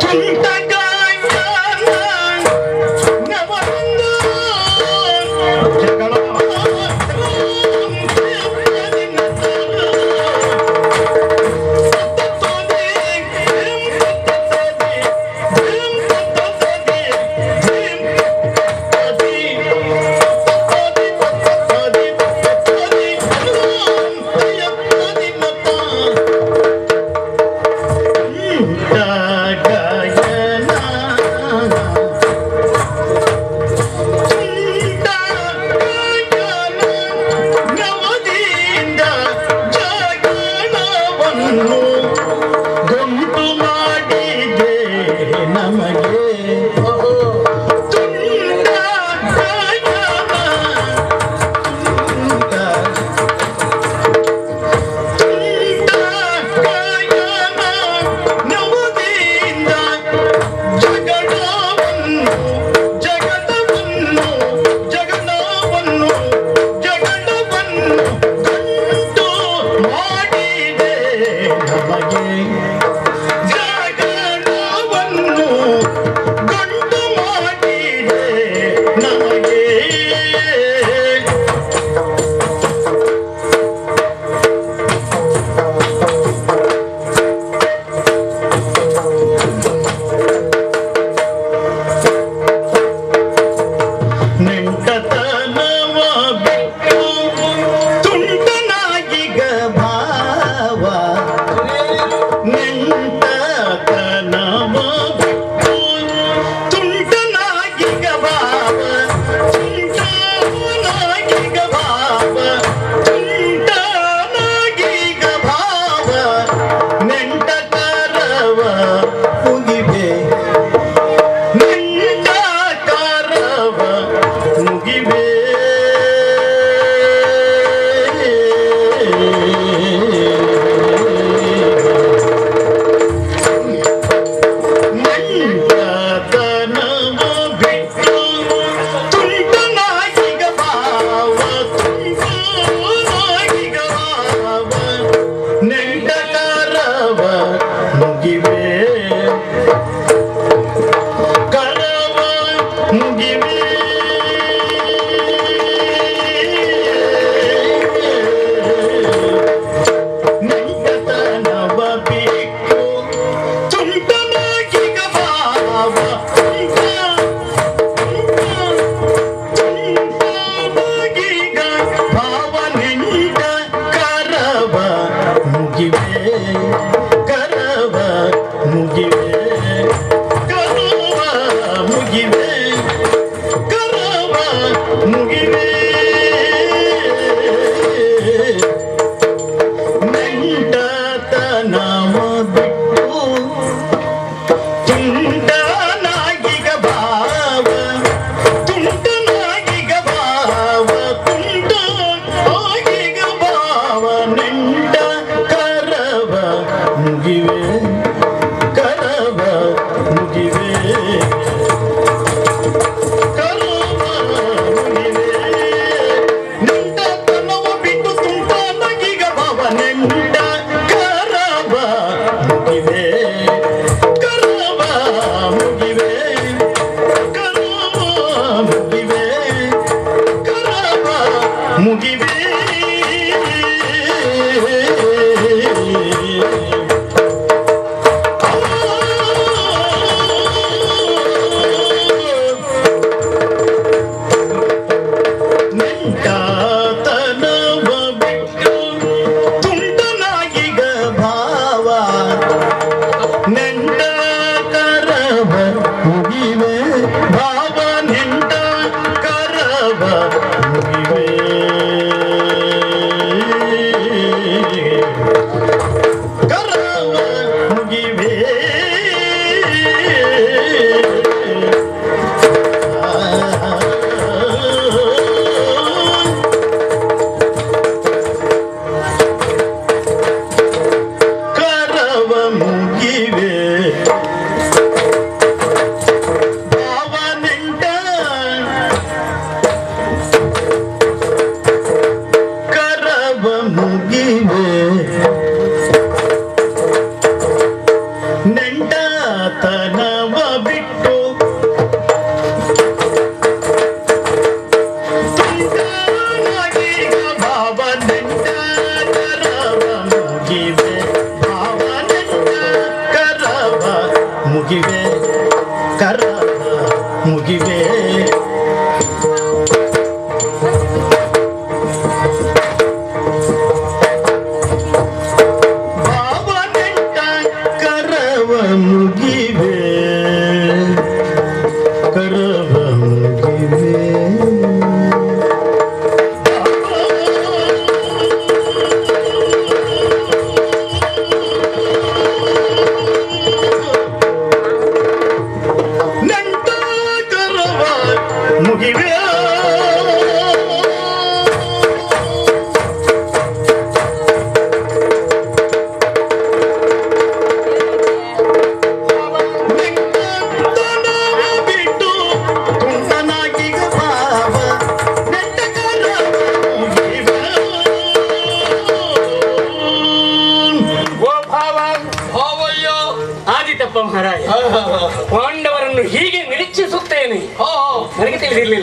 Tonight Hallelujah. Next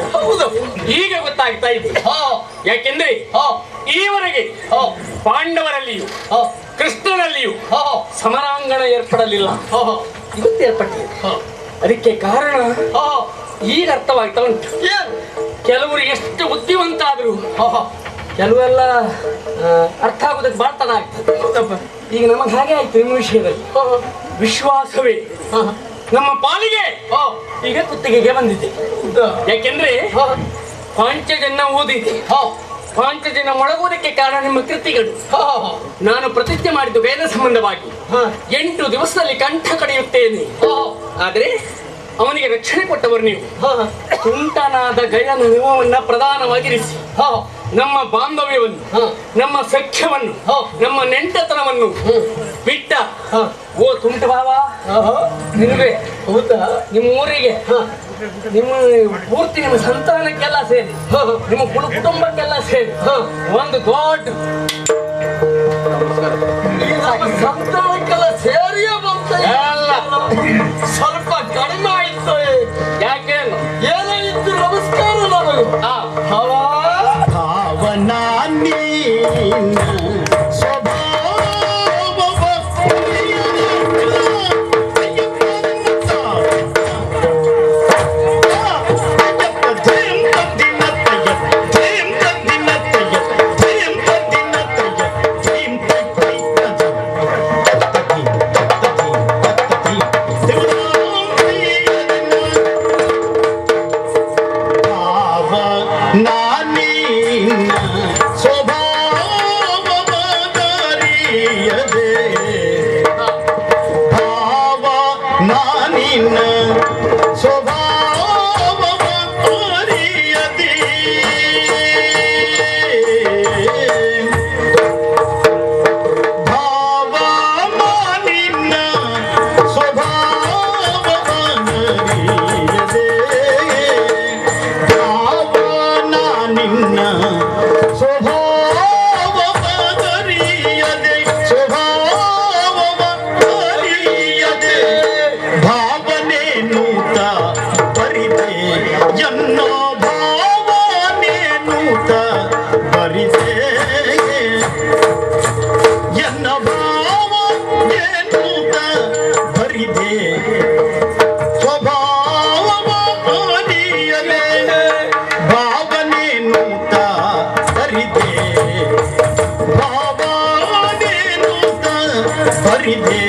ಹೌದು. ಈಗ ಗೊತ್ತಾಗ್ತಾ ಇದೆ. ಹಾ. ಯಾಕೆಂದ್ರೆ ಈವರೆಗೆ ಪಾಂಡವರಲ್ಲಿಯೂ ಕೃಷ್ಣನಲ್ಲಿಯೂ ಸಮರಾಂಗಣ ಏರ್ಪಡಲಿಲ್ಲ. ಇವತ್ತು ಏರ್ಪಟ್ಟಿದೆ. ಹಾ. ಅದಕ್ಕೆ ಕಾರಣ ಈಗ ಅರ್ಥವಾಗ್ತಾ ಉಂಟು. ಕೆಲವರು ಎಷ್ಟು ಬುದ್ಧಿವಂತ ಆದ್ರು ಕೆಲವೆಲ್ಲ ಅರ್ಥ ಆಗೋದಕ್ಕೆ ಬಾಳ್ತನ ಆಗ್ತದೆ. ಈಗ ನಮಗೆ ಹಾಗೆ ಆಯ್ತು ನಿಮ್ಮ ವಿಷಯದಲ್ಲಿ ವಿಶ್ವಾಸವೇ ಹಾ. ನಮ್ಮ ಪಾಲಿಗೆ ಈಗ ಕುತ್ತಿಗೆಗೆ ಬಂದಿದೆ? ಯಾಕೆಂದ್ರೆ ಪಾಂಚಜನ್ಯ ಓದಿದೆ. ಹಾ. ಪಾಂಚಜನ್ಯ ಮೊಳಗುವುದಕ್ಕೆ ಕಾರಣ ನಿಮ್ಮ ಕೃತಿಗಳು. ನಾನು ಪ್ರತಿಜ್ಞೆ ಮಾಡಿದ್ದು ವೇದ ಸಂಬಂಧವಾಗಿ. ಎಂಟು ದಿವಸದಲ್ಲಿ ಕಂಠ ಕಡಿಯುತ್ತೇನೆ. ಆದ್ರೆ ಅವನಿಗೆ ರಕ್ಷಣೆ ಕೊಟ್ಟವರು ನೀವು. ಕುಂಟನಾದ ತುಂಟನಾದ ಗಯನ ನಿಮವನ್ನ ಪ್ರಧಾನವಾಗಿರಿಸಿ ನಮ್ಮ ಬಾಂಧವ್ಯವನ್ನು. ನಮ್ಮ ಸಖ್ಯವನ್ನು. ನಮ್ಮ ನೆಂಟತನವನ್ನು ಬಿಟ್ಟ. ಓ ತುಂಟ ಬಾವಾ ನಿಲ್ವೇ. ಹೌದಾ? ನಿಮ್ಮ ಊರಿಗೆ? ಹಾ. ನಿಮ್ಮ ಪೂರ್ತಿ ನಿಮ್ಮ ಸಂತಾನಕ್ಕೆಲ್ಲ ಸೇರಿ. ನಿಮ್ಮ ಕುಡು ಕುಟುಂಬಕ್ಕೆಲ್ಲ ಸೇರಿ. ಹಾ. ಒಂದು ದೊಡ್ಡ ಸಂತಾನಕ್ಕೆಲ್ಲ ಸೇರಿಯೇ ಬಂತ ಎಲ್ಲ. ಸ್ವಲ್ಪ ಕಡಿಮೆ ಆಯ್ತು ಯಾಕೇನು ಏನೇ ಇತ್ತು ನಮಸ್ಕಾರ ನಮಗೆ ಹವಾ ಭಾವನಾ ನೀನ Yeah.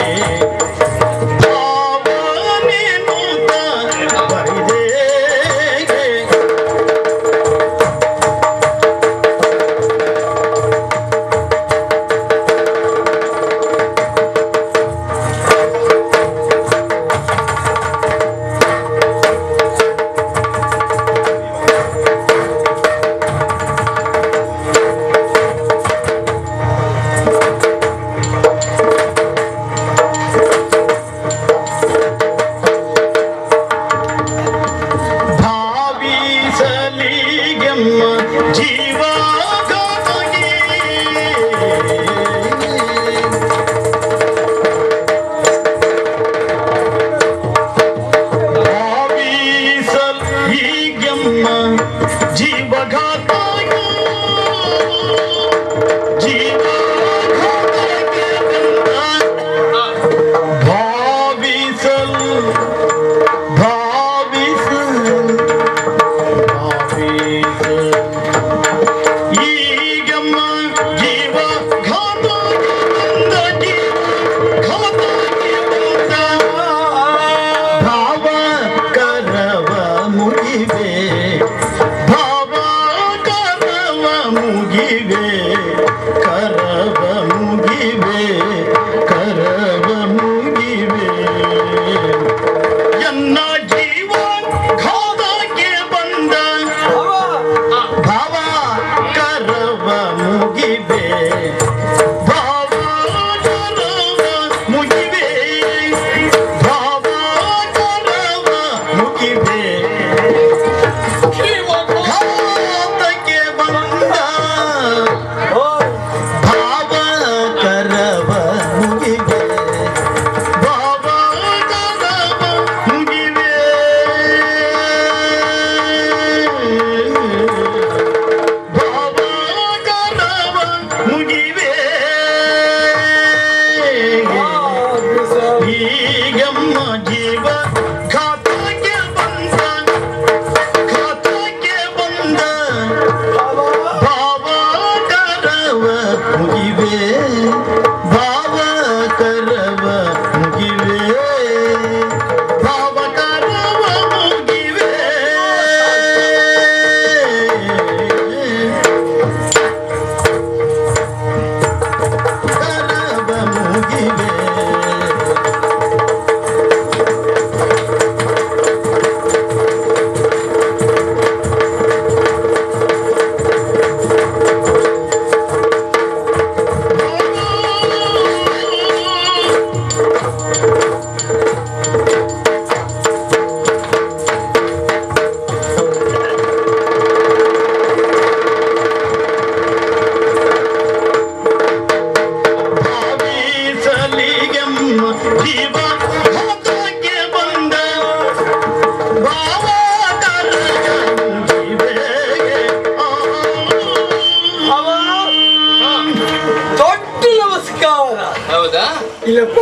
ನಮಸ್ಕಾರ ಹೌದಾ? ಇಲ್ಲಪ್ಪ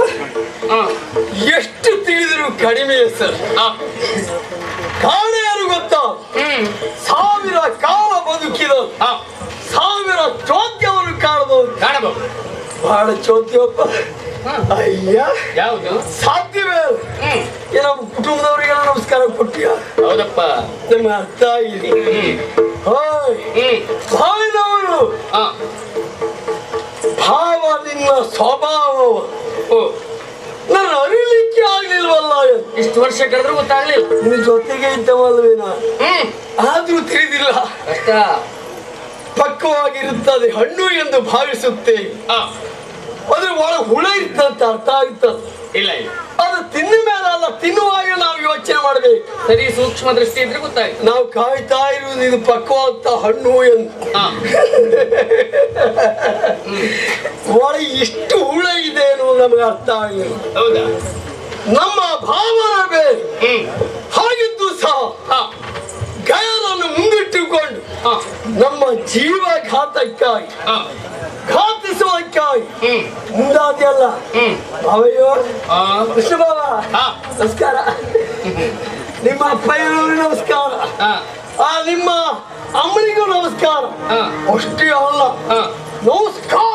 ಹಾ. ಎಷ್ಟು ತಿಳಿದ್ರು ಕಡಿಮೆ ಸರ್. ಹಾ. ಕಾರಣ ಯಾರು ಗೊತ್ತಾ? ಸಾವಿರ ಕಾಲ ಬದುಕಿದ ಹಾ. ಸಾವಿರ ಚೋದ್ಯವನ್ನು ಕಾಣಬಹುದು. ಕಾಣಬಹುದು. ಬಹಳ ಚೋದ್ಯಪ್ಪ ಹಾ. ಅಯ್ಯ. ಯಾವುದು? ಸಾಧ್ಯವೇ? ಏನ ಕುಟುಂಬದವರಿಗೆ ನಮ್ಮ ಕುಟುಂಬದವರಿಗೆಲ್ಲ ನಮಸ್ಕಾರ ಕೊಟ್ಟಿಯ? ಹೌದಪ್ಪ. ನಮ್ಮ ಅರ್ಥ ಇಲ್ಲಿ ಹ್ಮ್. ವರ್ಷ ಕಳೆದ್ರು ಗೊತ್ತಾಗ್ಲಿಲ್ಲ. ನಿನ್ನ ಜೊತೆಗೆ ಇದ್ದವಲ್ವೇನ? ಹ್ಮ್. ಆದ್ರೂ ತಿಳಿದಿಲ್ಲ. ಅಷ್ಟ. ಪಕ್ವವಾಗಿರುತ್ತದೆ ಹಣ್ಣು ಎಂದು ಭಾವಿಸುತ್ತೆ ಹಾ. ಅದ್ರ ಒಳ ಹುಳ ಇತ್ತಂತ ಅರ್ಥ ಆಗುತ್ತದೆ ಇಲ್ಲ ಇಲ್ಲ. ಅದು ತಿನ್ನ ಮೇಲೆ ಅಲ್ಲ ತಿನ್ನುವಾಗ ನಾವು ಯೋಚನೆ ಮಾಡ್ಬೇಕು. ಸರಿ ಸೂಕ್ಷ್ಮ ದೃಷ್ಟಿ ಇದ್ರೆ ಗೊತ್ತಾಯ್ತು. ನಾವು ಕಾಯ್ತಾ ಇರುವುದು ಇದು ಪಕ್ವಾದ ಹಣ್ಣು ಎಂದು. ಹಾ. ಒಳಗೆ ಇಷ್ಟು ಹುಳ ಇದೆ ಅನ್ನೋದು ನಮಗೆ ಅರ್ಥ ಆಗಿಲ್ಲ ಹೌದಾ? ನಮ್ಮ ಭಾವನೆ ಬೇರೆ ಹಾಗಿದ್ದು ಸಹ ಗಯನನ್ನು ಮುಂದಿಟ್ಟುಕೊಂಡು ನಮ್ಮ ಜೀವ ಘಾತಕ್ಕಾಗಿ ಘಾತಿಸುವಕ್ಕಾಗಿ ಮುಂದಾದಿಯಲ್ಲ? ಅವಯ್ಯೋ ಕೃಷ್ಣ ಬಾಬ ನಮಸ್ಕಾರ. ನಿಮ್ಮ ಅಪ್ಪಯ್ಯನವ್ರಿಗೆ ನಮಸ್ಕಾರ. ಆ ನಿಮ್ಮ ಅಮ್ಮನಿಗೂ ನಮಸ್ಕಾರ. ಅಷ್ಟೇ ಅಲ್ಲ. ನಮಸ್ಕಾರ.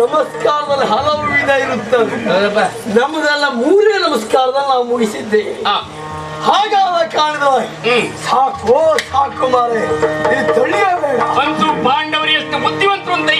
ನಮಸ್ಕಾರದಲ್ಲಿ ಹಲವು ವಿಧ ಇರುತ್ತದೆ ನಮ್ಮದೆಲ್ಲ ಮೂರೇ ನಮಸ್ಕಾರದಲ್ಲಿ ನಾವು ಮುಗಿಸಿದ್ದೇವೆ ಹಾ ಹಾಗಾದ ಕಾರಣದ ಹ್ಮ್. ಸಾಕು ಸಾಕು ಮಾರೆ. ತಿಳಿಯಬೇಡ ಅಂತೂ ಪಾಂಡವರು ಎಷ್ಟು ಬುದ್ಧಿವಂತರು ಅಂತ